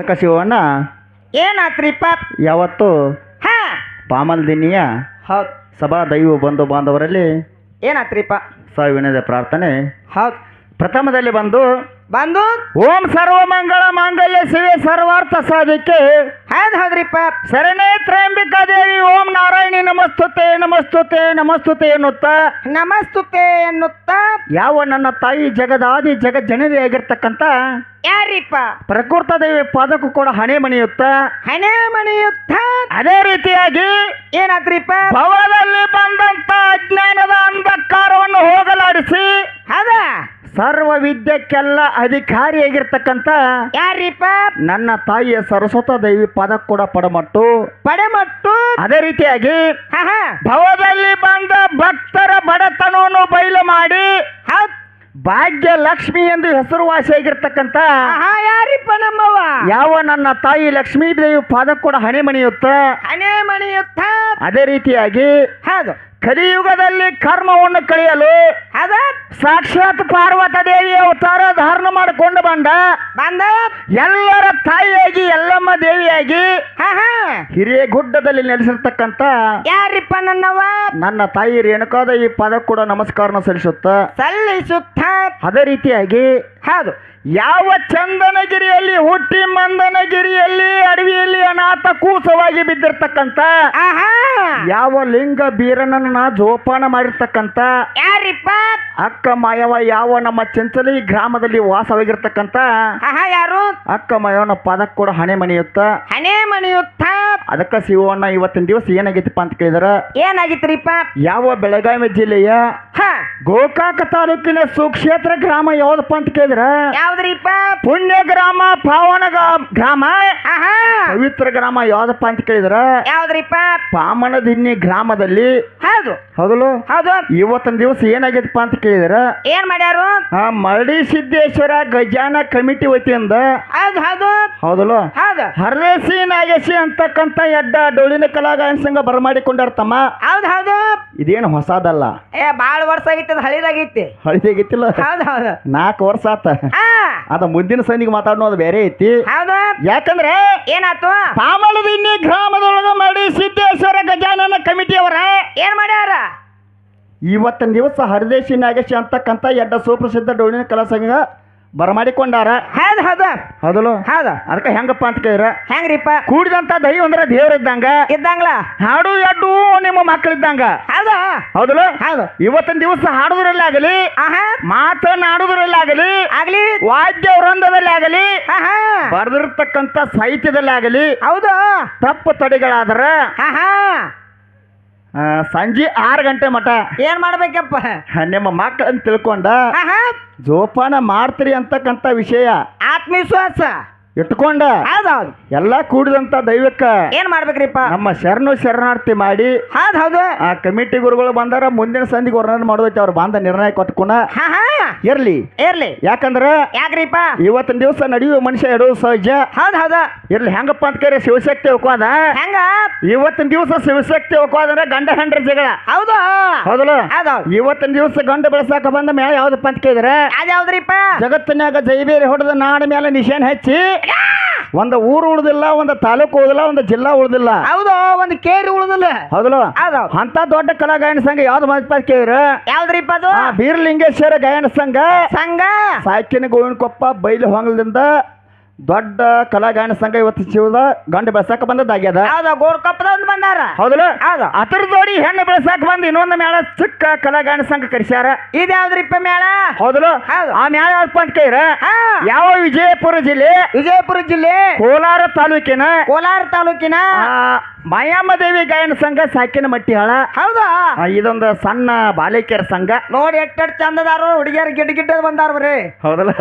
ಅದಕ್ಕೆ ಶಿವಣ್ಣ ಏನಾತ್ರಿಪ್ಪ? ಯಾವತ್ತು? ಹಾ. ಪಾಮಲ್ ದಿನಿಯ ಹೌದ್ ಸಭಾ ದೈವ ಬಂಧು ಬಾಂಧವರಲ್ಲಿ ಏನಾತ್ರಿಪ್ಪ? ಸಾವಿನದ ಪ್ರಾರ್ಥನೆ. ಹೌದ್ ಪ್ರಥಮದಲ್ಲಿ ಬಂದು ಬಂದು ಓಂ ಸರ್ವಮಂಗಳ ಮಾಂಗಲ್ಯ ಶಿವೆ ಸರ್ವಾರ್ಥ ಸಾಧಿಕೆ. ಹೌದ್ ಹೌದ್ರಿಪ್ಪ ಶರಣೇ ತ್ರಯಂಬಿಕಾ ದೇವಿ ಓಂ ನಾರಾಯಣಿ ನಮಸ್ತುತೆ ನಮಸ್ತುತೆ ನಮಸ್ತುತೆ ಎನ್ನುತ್ತ. ನಮಸ್ತುತೆ ಎನ್ನುತ್ತ. ಯಾವ ನನ್ನ ತಾಯಿ ಜಗದಾದಿ ಜಗ ಜನರಿ ಆಗಿರ್ತಕ್ಕಂಥ ಯಾರಿಪ್ಪ ಪ್ರಕೃತ ದೇವಿ ಪಾದಕ್ಕೂ ಕೂಡ ಹಣೆ ಮಣಿಯುತ್ತ. ಹಣೆ ಮಣಿಯುತ್ತ. ಅದೇ ರೀತಿಯಾಗಿ ಏನಾದ್ರಿಪ್ಪ ಭವದಲ್ಲಿ ಬಂದಂತ ಅಜ್ಞಾನದ ಅಂಧಕಾರವನ್ನು ಹೋಗಲಾಡಿಸಿ ಹೌದ? ಸರ್ವ ವಿದ್ಯಕ್ಕೆಲ್ಲ ಅಧಿಕಾರಿಯಾಗಿರ್ತಕ್ಕಂಥ ಯಾರಿಪ್ಪ? ನನ್ನ ತಾಯಿಯ ಸರಸ್ವತ ದೇವಿ ಪದ ಕೂಡ ಪಡಮಟ್ಟು. ಪಡಮಟ್ಟು? ಅದೇ ರೀತಿಯಾಗಿ ಹಾ ಭವದಲ್ಲಿ ಬಂದ ಭಕ್ತರ ಬಡತನವನ್ನು ಬಯಲು ಮಾಡಿ ಹೌದ್. ಭಾಗ್ಯ ಲಕ್ಷ್ಮಿ ಎಂದು ಹೆಸರುವಾಸಿಯಾಗಿರ್ತಕ್ಕಂಥ ಹಾ ಯಾರಿಪ್ಪ ನಮ್ಮವ ಯಾವ ನನ್ನ ತಾಯಿ ಲಕ್ಷ್ಮೀ ದೇವಿ ಪಾದ ಕೂಡ ಹಣೆ ಮಣಿಯುತ್ತ ಹಣೆ ಮಣಿಯುತ್ತ ಅದೇ ರೀತಿಯಾಗಿ ಹೌದು. ಕಲಿಯುಗದಲ್ಲಿ ಕರ್ಮವನ್ನು ಕಳೆಯಲು ಅದ ಸಾಕ್ಷಾತ್ ಪಾರ್ವತ ದೇವಿಯ ಅವತಾರ ಧಾರಣ ಮಾಡಿಕೊಂಡು ಬಂದ. ಬಂದ. ಎಲ್ಲರ ತಾಯಿಯಾಗಿ ಎಲ್ಲಮ್ಮ ದೇವಿಯಾಗಿ ಹಾ ಹಾ. ನೆಲೆಸಿರ್ತಕ್ಕಂತ ಯಾರಿಪ್ಪ ನನ್ನವ? ನನ್ನ ತಾಯಿ ಈ ಪದ ಕೂಡ ನಮಸ್ಕಾರನ ಸಲ್ಲಿಸುತ್ತ. ಸಲ್ಲಿಸುತ್ತ. ಅದೇ ರೀತಿಯಾಗಿ ಹೌದು. ಯಾವ ಚಂದನಗಿರಿಯಲ್ಲಿ ಹುಟ್ಟಿ ಮಂದನಗಿರಿಯಲ್ಲಿ ಅಡವಿಯಲ್ಲಿ ಕೂಸವಾಗಿ ಬಿದ್ದಿರ್ತಕ್ಕಂತ ಯಾವ ಲಿಂಗ ಬೀರನನ್ನ ಜೋಪಾನ ಮಾಡಿರ್ತಕ್ಕಂತ ಯಾರಿಪ್ಪ? ಅಕ್ಕ ಮಾಯವ ಯಾವ ನಮ್ಮ ಚಂಚಲಿ ಗ್ರಾಮದಲ್ಲಿ ವಾಸವಾಗಿರ್ತಕ್ಕಂತ ಯಾರು? ಅಕ್ಕ ಮಾಯವನ ಪದಕ್ಕೆ ಕೂಡ ಹಣೆ ಮಣಿಯುತ್ತ. ಹಣೆ ಮಣಿಯುತ್ತ. ಅದಕ್ಕ ಶಿವಣ್ಣ ಇವತ್ತಿನ ದಿವಸ ಏನಾಗೈತಪ್ಪ ಅಂತ ಕೇಳಿದ್ರ. ಏನಾಗಿತ್ರಿಪ್ಪ? ಯಾವ ಬೆಳಗಾವಿ ಜಿಲ್ಲೆಯ ಹ. ಗೋಕಾಕ ತಾಲೂಕಿನ ಸುಕ್ಷೇತ್ರ ಗ್ರಾಮ ಯಾವ್ದಪ್ಪ ಅಂತ ಕೇಳಿದ್ರ ಯಾವ್ದ್ರಿಪ್ಪ ಪುಣ್ಯ ಗ್ರಾಮ ಪಾವನ ಗ- ಗ್ರಾಮ? ಆಹಾ. ಪವಿತ್ರ ಗ್ರಾಮ ಯಾವ್ದಪ್ಪ ಅಂತ ಕೇಳಿದ್ರ ಯಾವ್ದ್ರಿಪ್ಪ ಪಾಮನದಿನ್ನಿ ಗ್ರಾಮದಲ್ಲಿ ಹೌದು. ಹೌದಲು ಹೌದು. ಇವತ್ತಿನ ದಿವಸ ಏನಾಗಿದ್ಪ ಅಂತ ಕೇಳಿದ್ರ ಏನ್ ಮಾಡ್ಯಾರು? ಆ ಮರಡಿ ಸಿದ್ದೇಶ್ವರ ಗಜಾನ ಕಮಿಟಿ ವತಿಯಿಂದ ಹೌದು ಹೌದು. ಹೌದಲು ಹೌದು. ಹರದೇಶಿ ನಾಗೇಶಿ ಅಂತಕ್ಕಂಥ ಎಡ್ಡ ಡೊಳ್ಳಿನ ಕಲಾಗಾಯನ ಸಂಘ ಬರಮಾಡಿಕೊಂಡಾರ ತಮ್ಮ ಹೌದು ಹೌದು. ಇದೇನು ಹೊಸದಲ್ಲ. ಏ ಬಾಳ ವರ್ಷ ಆಗಿತ್ತು ಅದು ಹಳಿದಾಗೈತಿ ಹಳಿದಾಗಿತ್ತಿಲ್ಲ ಹೌದು ಹೌದು. ನಾಲ್ಕು ವರ್ಷ ಆತ. ಹಾ ಅದ ಮುಂದಿನ ಸಂದಿಗೆ ಮಾತಾಡೋದು ಬೇರೆ ಐತಿ. ಹೌದು. ಯಾಕಂದ್ರೆ ಏನಾತು? ಪಾಮಳದಿನ್ನಿ ಗ್ರಾಮದೊಳಗ ಮಾಡಿ ಸಿದ್ದೇಶ್ವರ ಗಜಾನನ ಕಮಿಟಿಯವರ. ಏನ್ ಮಾಡ್ಯಾರ? ಇವತ್ತಿನ ದಿವಸ ಹರಿದೇಶಿ ನಾಗೇಶಿ ಅಂತಕ್ಕಂಥ ಎಡ್ಡ ಸುಪ್ರಸಿದ್ಧ ಡೋಣಿನ ಕಲಾ ಸಂಘ ಬರಮಾಡಿಕೊಂಡಾರ? ಹೌದು ಹೌದು. ಹೌದಲು ಹೌದು. ಅದಕ್ಕೆ ಹೆಂಗಪ್ಪ ಅಂತ ಕೇಳಿದ್ರ? ಹೆಂಗ್ರಿಪ್ಪ? ಕೂಡಿದಂತ ದೈವ ಅಂದ್ರೆ ದೇವ್ರ ಇದ್ದಂಗ? ಇದ್ದಂಗ್ಲ. ಹಾಡು ಎಡ್ಡು ನಿಮ್ಮ ಮಕ್ಕಳಿದ್ದಂಗ ಹೌದಾ. ಹೌದಲು ಹೌದು. ಇವತ್ತಿನ ದಿವಸ ಹಾಡುದ್ರಲ್ಲಿ ಆಗಲಿ ಆಹಾ. ಮಾತನಾಡುದ್ರಲ್ಲಿ ಆಗಲಿ ಆಗ್ಲಿ. ವಾದ್ಯ ವೃಂದದಲ್ಲಿ ಆಗಲಿ ಆಹಾ. ಬರೆದಿರ್ತಕ್ಕಂಥ ಸಾಹಿತ್ಯದಲ್ಲಿ ಆಗಲಿ ಹೌದು. ತಪ್ಪು ತಡೆಗಳಾದ್ರ ಆ, ಸಂಜೆ ಆರು ಗಂಟೆ ಮಟ ಏನ್ ಮಾಡ್ಬೇಕಪ್ಪ? ನಿಮ್ಮ ಮಕ್ಕಳನ್ನು ತಿಳ್ಕೊಂಡ ಆಹಾ. ಜೋಪಾನ ಮಾಡ್ತೀರಿ ಅಂತಕ್ಕಂಥ ವಿಷಯ. ಆತ್ಮವಿಶ್ವಾಸ. ಇಟ್ಕೊಂಡ. ಹೌದೌದು. ಎಲ್ಲ ಕೂಡಿದಂತ ದೈವಕ್ಕ ಏನ್ ಮಾಡ್ಬೇಕ್ರಿಪ್ಪ? ನಮ್ಮ ಶರಣು ಶರಣಾರ್ಥಿ ಮಾಡಿ ಹೌದ್ ಹೌದು. ಆ ಕಮಿಟಿ ಗುರುಗಳು ಬಂದಾರ ಮುಂದಿನ ಸಂಧಿಗೆ ವರ್ಣನೆ ಮಾಡೋದಕ್ಕೆ ಅವ್ರು ಬಂದ ನಿರ್ಣಯ ಕೊಟ್ಕೊಣ ಹಾ ಹಾ. ಇರ್ಲಿ. ಇರ್ಲಿ. ಯಾಕಂದ್ರ ಯಾಕ್ರಿಪ್ಪ? ಇವತ್ತಿನ ದಿವಸ ನಡೆಯುವ ಮನುಷ್ಯ ಇಡೋದು ಸಹಜ. ಹೌದ್ ಹೌದ. ಇರ್ಲಿ ಹೆಂಗಪ್ಪ ಅಂತ ಕೇಳಿ ಶಿವಶಕ್ತಿ ಹೋಗೋದ ಹೆಂಗ? ಇವತ್ತಿನ ದಿವಸ ಶಿವಶಕ್ತಿ ಹೋಗೋದಂದ್ರೆ ಗಂಡ ಹೆಂಡ್ರ ಜಗಳ. ಹೌದು. ಹೌದಲ್ಲ? ಹೌದೌದು. ಇವತ್ತಿನ ದಿವಸ ಗಂಡ ಬೆಳೆಸಾಕ ಬಂದ ಮೇಲೆ ಯಾವ್ದಪ್ಪ ಅಂತ ಕೇಳಿದ್ರೆ ಯಾವ್ದ್ಯಾವ್ದ್ರಿಪ್ಪ ಜಗತ್ತಿನಾಗ ಜೈಬೇರಿ ಹೊಡೆದ ನಾಡ ಮೇಲೆ ನಿಶಾನ್ ಹಚ್ಚಿ ಒಂದು ಊರು ಉಳ್ದಿಲ್ಲ ಒಂದು ತಾಲೂಕು ಉಳ್ದಿಲ್ಲ ಒಂದು ಜಿಲ್ಲಾ ಉಳ್ದಿಲ್ಲ. ಹೌದು ಒಂದು ಕೇರಿ ಉಳಿದಿಲ್ಲ. ಹೌದಲ್ಲ? ಹೌದೌದು ಅಂತ ದೊಡ್ಡ ಕಲಾ ಗಾಯನ ಸಂಘ ಯಾವ್ದು ಮಾತು ಕೇಳಿದ್ರೆ? ಯಾವ್ದ್ರಿಪ್ಪ ಅದು? ಬೀರಲಿಂಗೇಶ್ವರ ಗಾಯನ ಸಂಘ. ಸಂಘ. ಸಾಕಿನ ಗೋವಿನಕೊಪ್ಪ ಬೈಲು ಹೊಂಗಲದಿಂದ ದೊಡ್ಡ ಕಲಾಗಾಯನ ಸಂಘ ಇವತ್ತು ಶಿವದ ಗಂಡು ಬೆಳ್ಸಾಕ ಬಂದದ್ದಾಗ್ಯದ. ಹೌದು ಗೋಡ್ ಕಪ್ಪದ ಬಂದಾರ. ಹೌದಲ್ಲ? ಹೌದು. ಅದ್ರ ಜೋಡಿ ಹೆಣ್ಣು ಬೆಳ್ಸಾಕ ಬಂದು ಇನ್ನೊಂದು ಮೇಳ ಚಿಕ್ಕ ಕಲಾ ಕಲಾಗಾಯನ ಸಂಘ ಕರೆಸ್ಯಾರ. ಇದ್ಯಾವ್ದ್ರಿಪ್ಪ ಮೇಳ ಹೌದಲ್ಲ? ಹೌದು. ಆ ಮೇಳ ಯಾವ ಅಂತ ಕೈರ ಯಾವ ವಿಜಯಪುರ ಜಿಲ್ಲೆ? ವಿಜಯಪುರ ಜಿಲ್ಲೆ? ಕೋಲಾರ ತಾಲೂಕಿನ? ಕೋಲಾರ ತಾಲೂಕಿನ? ಮಾಯಾಮದೇವಿ ಮಾಯಮ್ಮ ದೇವಿ ಗಾಯನ ಸಂಘ ಸಾಕಿನ ಮಟ್ಟಿ ಹಾಳ ಹೌದಾ ಇದೊಂದು ಸಣ್ಣ ಬಾಲಿಕೆಯರ ಸಂಘ. ನೋಡಿ ಎಟ್ಟೆಟ್ ಚಂದದಾರು ಹುಡುಗಿಯರ್ ಗಿಡ್ಡ ಗಿಡ್ಡ ಬಂದಾರ ಬರ್ರಿ ಹೌದಲ್ಲ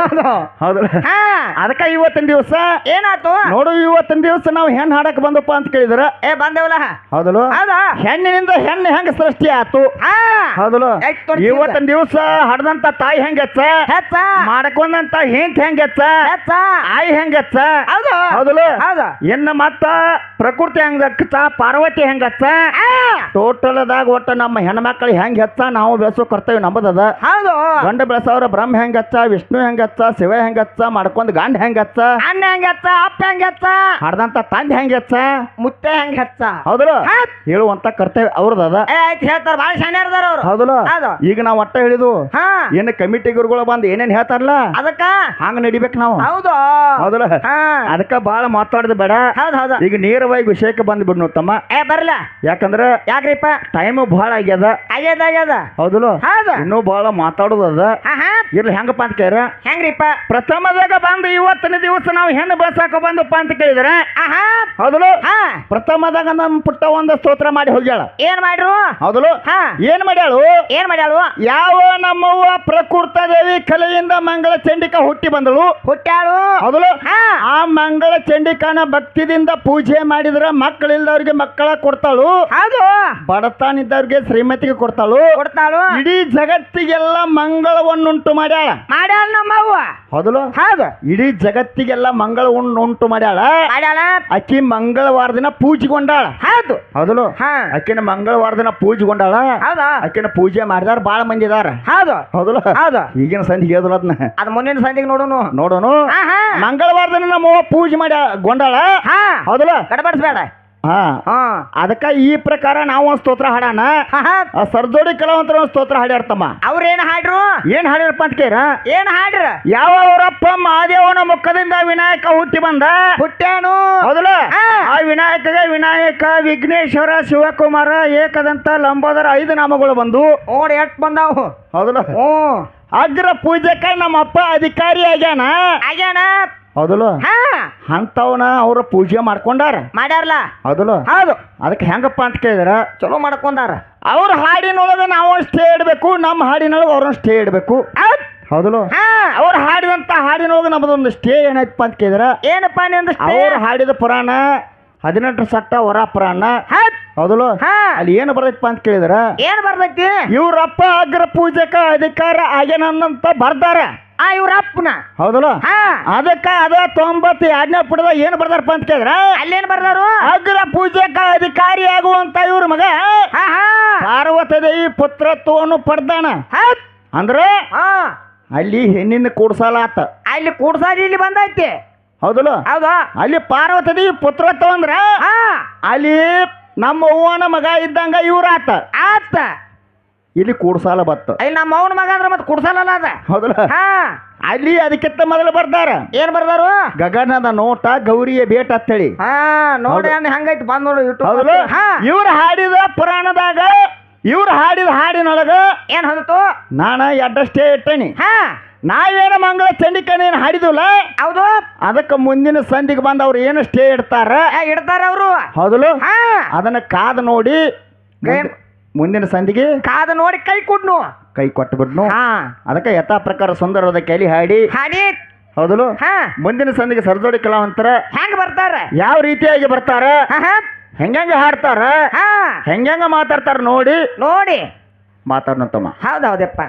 ಹೌದಲ್ಲ? ಹಾ ಅದಕ್ಕ ಇವತ್ತಿನ ದಿವಸ ಏನಾಯ್ತು? ನೋಡು ಇವತ್ತಿನ ದಿವಸ ನಾವು ಹೆಣ್ಣು ಹಾಡಕ್ ಬಂದಪ್ಪ ಅಂತ ಕೇಳಿದ್ರ. ಏ ಬಂದೇವಲ್ಲ? ಹೌದಲ್ಲ ಹೌದಾ? ಹೆಣ್ಣಿನಿಂದ ಹೆಣ್ಣು ಹೆಂಗ ಸೃಷ್ಟಿ ಆಯ್ತು ಹೌದಲ್ಲ? ಇವತ್ತಿನ ದಿವಸ ಹಡದಂತ ತಾಯಿ ಹೆಂಗಚ್ಚ? ಹೆಚ್ಚ ಮಾಡಕೊಂಡಂತ ಹಿಂಟ್ ಹೆಂಗಚ್ಚ? ಹೆಚ್ಚ ಆಯಿ ಹೆಂಗಚ್ಚ? ಹೌದು. ಹೌದಲ್ಲ ಹೌದು. ಇನ್ನು ಮತ್ತ ಪ್ರಕೃತಿ ಹೆಂಗ ಪಾರ್ವತಿ ಹೆಂಗ ಟೋಟಲ್ ಟೋಟಲ್ದಾಗ ಒಟ್ಟ ನಮ್ಮ ಹೆಣ್ಮಕ್ಳು ಹೆಂಗ್ ಹೆಚ್ಚ ನಾವು ಬೆಳೆಸೋ ಕರ್ತವ್ಯ ನಂಬದದ ಹೌದು. ಗಂಡ ಬೆಳೆಸೋರ ಬ್ರಹ್ಮ ಹೆಂಗ ಹಚ್ಚ ವಿಷ್ಣು ಹೆಂಗ ಹಚ್ಚ ಶಿವ ಹೆಂಗ ಹಚ್ಚ ಮಾಡ್ಕೊಂಡ್ ಗಂಡ ಹೆಂಗತ್ತ? ಅಣ್ಣ ಹೆಂಗತ್ತ? ಅಪ್ಪ ಹೆಂಗತ್ತ? ಹಡದಂತ ತಂದೆ ಹೆಂಗ ಹಚ್ಚ ಮುತ್ತೆ ಹೆಂಗ ಹೆಚ್ಚ ಹೌದಲ್ಲ? ಹೌದ್. ಹೇಳುವಂತ ಕರ್ತವ್ಯ ಅವ್ರದ ಆಯ್ತು ಹೇಳ್ತಾರ ಭಾಳ ಶಾನ್ಯಾರದಾರ ಅವ್ರು. ಹೌದಲ್ಲ? ಹೌದು. ಈಗ ನಾವು ಒಟ್ಟ ಹೇಳಿದ್ವು ಹಾ. ಏನು ಕಮಿಟಿ ಗುರುಗಳು ಬಂದು ಏನೇನ್ ಹೇಳ್ತಾರಲ್ಲ? ಅದಕ್ಕ? ಹಂಗ ನಡಿಬೇಕು ನಾವು. ಹೌದು. ಹೌದಲ್ಲ? ಹಾ. ಅದಕ್ಕ ಬಾಳ ಮಾತಾಡದ ಬೇಡ. ಹೌದು ಹೌದು. ಈಗ ನೇರವಾಗಿ ವಿಷಯಕ್ಕೆ ಬಂದ್ಬಿಡ್ನು ತಮ್ಮ. ಏ ಬರ್ಲ. ಯಾಕಂದ್ರ ಯಾಕ್ರಿಪ್ಪ? ಟೈಮ್ ಬಹಳ ಆಗ್ಯದ. ಆಗ್ಯದ ಆಗ್ಯದ. ಹೌದಲ್ಲ? ಹೌದು. ಇನ್ನೂ ಬಹಳ ಮಾತಾಡೋದದ ಹಾ ಹಾ ಇರ್ಲಿ ಹೆಂಗಪ್ಪ ಅಂತ ಕೇಳ್ರ? ಹೆಂಗ್ರಿಪ್ಪ? ಪ್ರಥಮದಾಗ ಬಂದು ಇವತ್ತಿನ ದಿವಸ ನಾವು ಹೆಣ್ಣು ಬೆಳೆಸಾಕ ಬಂದಪ್ಪ ಅಂತ ಕೇಳಿದ್ರೆ ಆಹಾ. ಹೌದಲ್ಲ ಹಾ. ಪ್ರಥಮದಾಗ ನಮ್ಮ ಪುಟ್ಟ ಒಂದು ಸ್ತೋತ್ರ ಮಾಡಿ ಹೋಗ್ಯಾಳ. ಏನ್ ಮಾಡ್ರು? ಹೌದಲು? ಹಾ. ಏನ್ ಮಾಡ್ಯಾಳು? ಏನ್ ಮಾಡ್ಯಾಳು? ಯಾವ ನಮ್ಮವ್ವ ಪ್ರಕೃತ ದೇವಿ ಕಲೆಯಿಂದ ಮಂಗಳ ಚಂಡಿಕಾ ಹುಟ್ಟಿ ಬಂದಳು. ಹುಟ್ಟ್ಯಾಳು. ಹೌದಲು? ಹಾ. ಆ ಮಂಗಳ ಚಂಡಿಕಾನ ಭಕ್ತಿದಿಂದ ಪೂಜೆ ಮಾಡಿದ್ರ ಮಕ್ಕಳಿಲ್ದವ್ರಿಗೆ ಮಕ್ಕಳ ಕೊಡ್ತಾಳು. ಹೌದು. ಬಡತನ ಇದ್ದವ್ರಿಗೆ ಶ್ರೀಮತಿಗೆ ಕೊಡ್ತಾಳು. ಕೊಡ್ತಾಳು. ಇಡೀ ಜಗತ್ತಿಗೆಲ್ಲ ಮಂಗಳವನ್ನುಂಟು ಮಾಡ್ಯಾಳ. ಮಾಡ್ಯಾಳ ನಮ್ಮವ್ವ. ಹೌದಲು? ಹೌದು. ಇಡೀ ಜಗತ್ತಿಗೆಲ್ಲ ಮಂಗಳ ಉಂಡು ಉಂಟು ಮಾಡ್ಯಾಳ. ಮಾಡ್ಯಾಳ? ಅಕ್ಕಿ ಮಂಗಳವಾರ ದಿನ ಪೂಜೆಗೊಂಡಾಳ. ಹೌದು. ಹೌದು ಹಾ. ಅಕ್ಕಿನ ಮಂಗಳವಾರ ದಿನ ಪೂಜೆಗೊಂಡಾಳ. ಹೌದಾ. ಅಕ್ಕಿನ ಪೂಜೆ ಮಾಡಿದಾರ ಬಾಳ ಮಂದಿ ಇದಾರ ಹೌದು. ಹೌದಲ್ಲ? ಹೌದು. ಈಗಿನ ಸಂಧಿಗೆ ಹೇಳ ಅದನ್ನ ಅದ್ ಮುಂದಿನ ಸಂಧಿಗೆ ನೋಡೋನು. ನೋಡೋನು? ಮಂಗಳವಾರ ದಿನ ನಮ್ಮ ಪೂಜೆ ಮಾಡಿ ಗೊಂಡಾಳ? ಹಾ. ಹೌದಲ್ಲ? ಗಡಬಡಿಸ್ಬೇಡ. ಹಾ. ಹಾ. ಅದಕ್ಕ ಈ ಪ್ರಕಾರ ನಾವು ಒಂದ್ ಸ್ತೋತ್ರ ಹಾಡಾನ ಆ ಸರ್ದೋಡಿ ಕಲಾವಂತರ ಒಂದ್ ಸ್ತೋತ್ರ ಹಾಡ್ಯಾರ್ತಮ್ಮ. ಅವ್ರೇನ್ ಹಾಡ್ರು? ಏನ್ ಹಾಡ್ಯಾರಪ್ಪ ಅಂತ ಕೇರ ಏನ್ ಹಾಡ್ರ? ಯಾವ ಅವರಪ್ಪ ಮಹಾದೇವನ ಮುಖದಿಂದ ವಿನಾಯಕ ಹುಟ್ಟಿ ಬಂದ? ಹುಟ್ಟ್ಯಾನು. ಹೌದಲ್ಲ. ಆ ವಿನಾಯಕಗೆ ವಿನಾಯಕ ವಿಘ್ನೇಶ್ವರ ಶಿವಕುಮಾರ ಏಕದಂತ ಲಂಬೋದರ ಐದು ನಾಮಗಳು ಬಂದು. ಓಡ್ ಎಟ್ ಬಂದಾವು? ಹೌದಲ್ಲ? ಹ್ಞೂ. ಅಗ್ರ ಪೂಜೆಕ ನಮ್ಮಪ್ಪ ಅಧಿಕಾರಿ ಆಗ್ಯಾನ? ಆಗ್ಯಾನ. ಹೌದಲ್ಲ? ಹಾ. ಅಂತವನ ಅವ್ರ ಪೂಜೆ ಮಾಡ್ಕೊಂಡಾರ. ಮಾಡ್ಯಾರಲ್ಲ? ಹೌದಲ್ಲ? ಹೌದು. ಅದಕ್ಕೆ ಹೆಂಗಪ್ಪ ಅಂತ ಕೇಳಿದ್ರ? ಚಲೋ ಮಾಡ್ಕೊಂಡಾರ. ಅವ್ರ ಹಾಡಿನೊಳಗೆ ನಾವು ಸ್ಟೇ ಇಡಬೇಕು ನಮ್ಮ ಹಾಡಿನೊಳಗೆ ಅವ್ರನ್ನ ಸ್ಟೇ ಇಡಬೇಕು ಹೌದ್. ಹೌದಲ್ಲ? ಹಾ. ಅವ್ರು ಹಾಡಿದಂತ ಹಾಡಿನೊಳಗೆ ನಮ್ಮದೊಂದು ಸ್ಟೇ ಏನಾಯ್ತಪ್ಪ ಅಂತ ಕೇಳಿದ್ರ? ಏನಪ್ಪ ನಿಂದ ಅವ್ರು ಹಾಡಿದ ಪುರಾಣ ಹದಿನೆಂಟು ಸಟ್ಟ ಹೊರ ಪುರಾಣ. ಹೌದ್. ಹೌದಲ್ಲ? ಅಲ್ಲಿ ಏನು ಬರ್ತೈತಪ್ಪ ಅಂತ ಕೇಳಿದ್ರ? ಏನ್ ಬರ್ತೈತಿ? ಇವ್ರಪ್ಪ ಅಗ್ರ ಪೂಜಕ ಅಧಿಕಾರ ಆಗ್ಯಾನಂತ ಬರ್ದಾರ. ಆ ಇವ್ರ ಅಪ್ಪನ. ಹೌದಲ್ಲ? ಹಾ. ಅದಕ್ಕ ಅದ ತೊಂಬತ್ತು ಎರಡನೇ ಪುಟದ ಏನು ಬರ್ದಾರಪ್ಪ ಅಂತ ಕೇಳಿದ್ರ? ಅಲ್ಲೇನ್ ಬರ್ದಾರು? ಅಗ್ರ ಪೂಜೆ ಅಧಿಕಾರಿ ಆಗುವಂತ ಇವ್ರ ಮಗ? ಹಾ ಹಾ. ಪಾರ್ವತ ದೇವಿ ಪುತ್ರತ್ವವನ್ನು ಪಡ್ದಾನ? ಹೌದ್. ಅಂದ್ರೆ? ಅಲ್ಲಿ ಹೆಣ್ಣಿನ ಕೂಡ್ಸಾಲ ಆತ ಅಲ್ಲಿ ಕೂಡ್ಸಾದಿ ಇಲ್ಲಿ ಬಂದೈತಿ. ಹೌದಲ್ಲ? ಹೌದಾ? ಅಲ್ಲಿ ಪಾರ್ವತ ದೇವಿ ಪುತ್ರತ್ವ ಅಂದ್ರ? ಅಲ್ಲಿ ನಮ್ಮ ಅವ್ವನ ಮಗ ಇದ್ದಂಗ ಇವ್ರ ಆತ ಆತ. ಇಲ್ಲಿ ಕೂಡ್ಸಾಲ ಬತ್ತ. ಅಲ್ಲಿ ನಮ್ಮ ಅವನ ಮಗ ಅಂದ್ರೆ ಮತ್ತೆ ಕುಡ್ಸಲ್ಲ ಅದ? ಹೌದಲ್ಲ? ಹಾ. ಅಲ್ಲಿ ಅದಕ್ಕಿಂತ ಮೊದಲು ಬರ್ತಾರ ಏನ್ ಬರ್ದಾರು? ಗಗನದ ನೋಟ ಗೌರಿಯ ಬೇಟ ಅಂತೇಳಿ. ಹಾ ನೋಡಿ ಅಣ್ಣ ಹಂಗೈತಿ ಬಂದ್ ನೋಡಿ ಹೌದಲ್ಲ? ಹಾ. ಇವ್ರು ಹಾಡಿದ ಪುರಾಣದಾಗ ಇವ್ರು ಹಾಡಿದ ಹಾಡಿನೊಳಗ ಏನ್ ಹೊಂದಿತು? ನಾನ ಎಡ್ಡಷ್ಟೇ ಇಟ್ಟೇನಿ. ಹಾ. ನಾವೇನ ಮಂಗಳ ಚಂಡಿಕನೇನು ಹಾಡಿದ್ವಲ್ಲ ಹೌದು. ಅದಕ್ಕೆ ಮುಂದಿನ ಸಂಧಿಗೆ ಬಂದು ಅವ್ರು ಏನು ಸ್ಟೇ ಇಡ್ತಾರ? ಇಡ್ತಾರ ಅವರು. ಹೌದಲ್ಲ? ಹಾ. ಅದನ್ನ ಕಾದು ನೋಡಿ ಮುಂದಿನ ಸಂಧಿಗೆ ಕಾದ ನೋಡಿ ಕೈ ಕೊಡ್ನು. ಕೈ ಕೊಟ್ಟು ಬಿಡ್ನು ಹಾ. ಅದಕ್ಕೆ ಯಥಾ ಪ್ರಕಾರ ಸುಂದರವಾದ ಕೈಲಿ ಹಾಡಿ. ಹಾಡಿ. ಹೌದಲು ಹಾ. ಮುಂದಿನ ಸಂಧಿಗೆ ಸರದೋಡಿ ಕಲಾವಂತರ ಹೆಂಗ್ ಬರ್ತಾರ? ಯಾವ ರೀತಿಯಾಗಿ ಬರ್ತಾರ? ಹಾ ಹಾ. ಹೆಂಗಂಗ ಹಾಡ್ತಾರ? ಹಾ. ಹೆಂಗಂಗ ಮಾತಾಡ್ತಾರ ನೋಡಿ. ನೋಡಿ. ಮಾತಾಡ್ನಂತಮ್ಮ. ಹೌದೌದಪ್ಪ